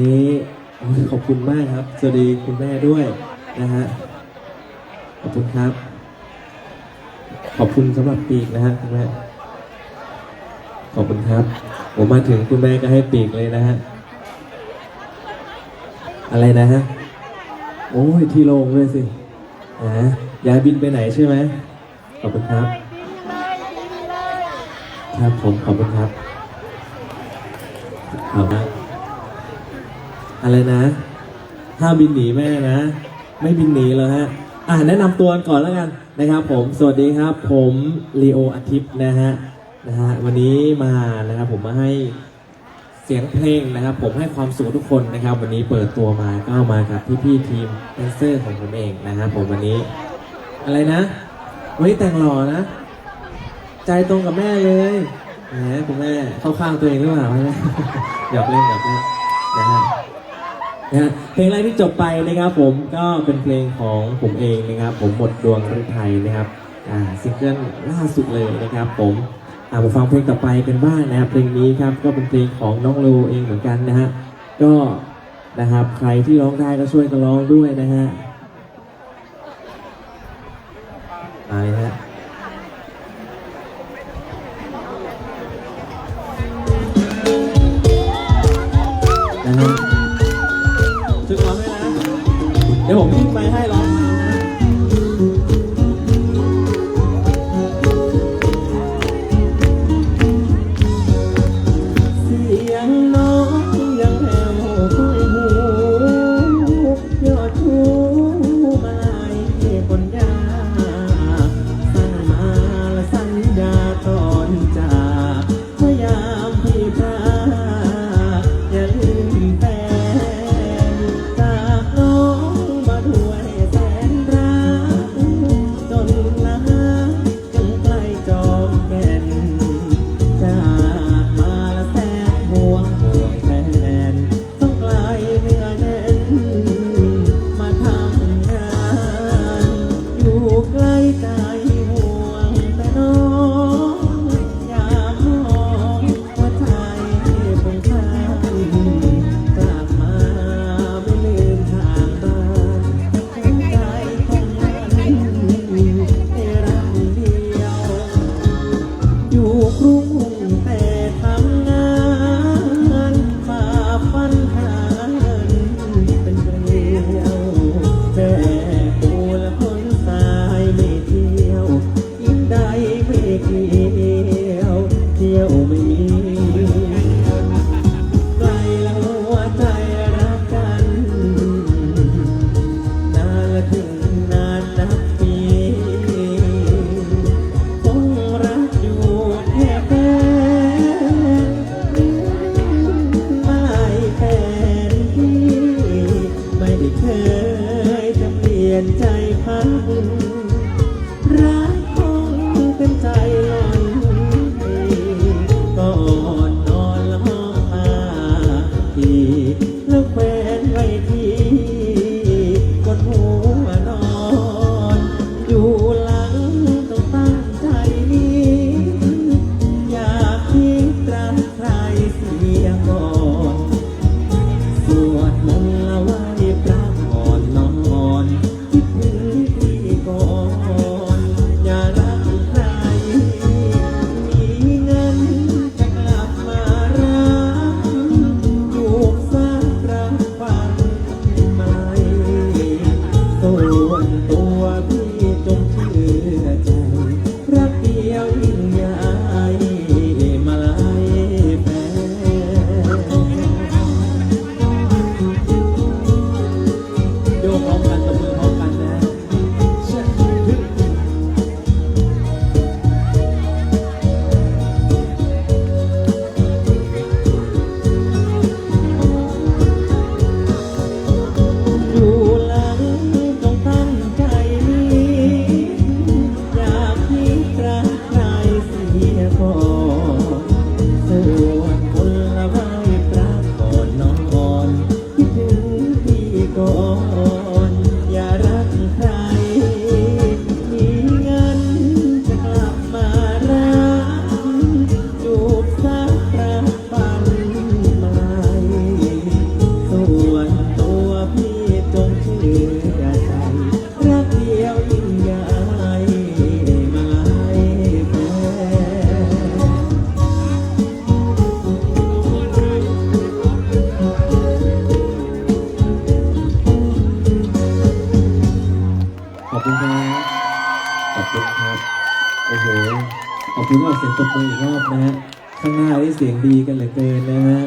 นี้ขอบคุณมากครับ สวัสดีคุณแม่ด้วยนะฮะ ขอบคุณครับ ขอบคุณสำหรับปีกนะฮะคุณแม่ ขอบคุณครับ ผมมาถึงคุณแม่ก็ให้ปีกเลยนะฮะ อะไรนะฮะ โอ้ยที่โล่งด้วยสินะย้ายบินไปไหนใช่ไหม ขอบคุณครับ ครับผมขอบคุณครับเอานะ อะไรนะ ห้ามบินหนีแม่นะ ไม่บินหนีแล้วฮะ อ่าแนะนำตัวก่อนแล้วกันนะครับผม สวัสดีครับ ผมลีโออาทิตย์นะฮะ นะฮะ วันนี้มานะครับผมมาให้เสียงเพลงนะครับ ผมให้ความสุขทุกคนนะครับ วันนี้เปิดตัวมาก็มากับพี่ๆทีมแดนเซอร์ของผมเองนะครับผมวันนี้ อะไรนะวันนี้แต่งหล่อนะ ใจตรงกับแม่เลยแหมคุณแม่เข้าข้างตัวเองหรือเปล่าแม่หยอกเล่นหยอกเล่นนะฮะ นะฮะเพลงแรกที่จบไปนะครับผมก็เป็นเพลงของผมเองนะครับ ผมหมดดวงฤทัยนะครับอ่าซิงเกิลล่าสุดเลยนะครับ ผมอ่ามาฟังเพลงต่อไปกันบ้างนะครับเพลงนี้ครับก็เป็นเพลงของน้องโลเองเหมือนกันนะฮะก็นะครับใครที่ร้องได้ก็ช่วยกันร้องด้วยนะฮะไปฮะ เดี๋ยวผมทิ้งไปให้ร้อง oh, oh. oh. คุณสำหรับเสียงตบมืออีกรอบนะฮะข้างหน้าได้เสียงดีกันเหลือเกินนะฮะ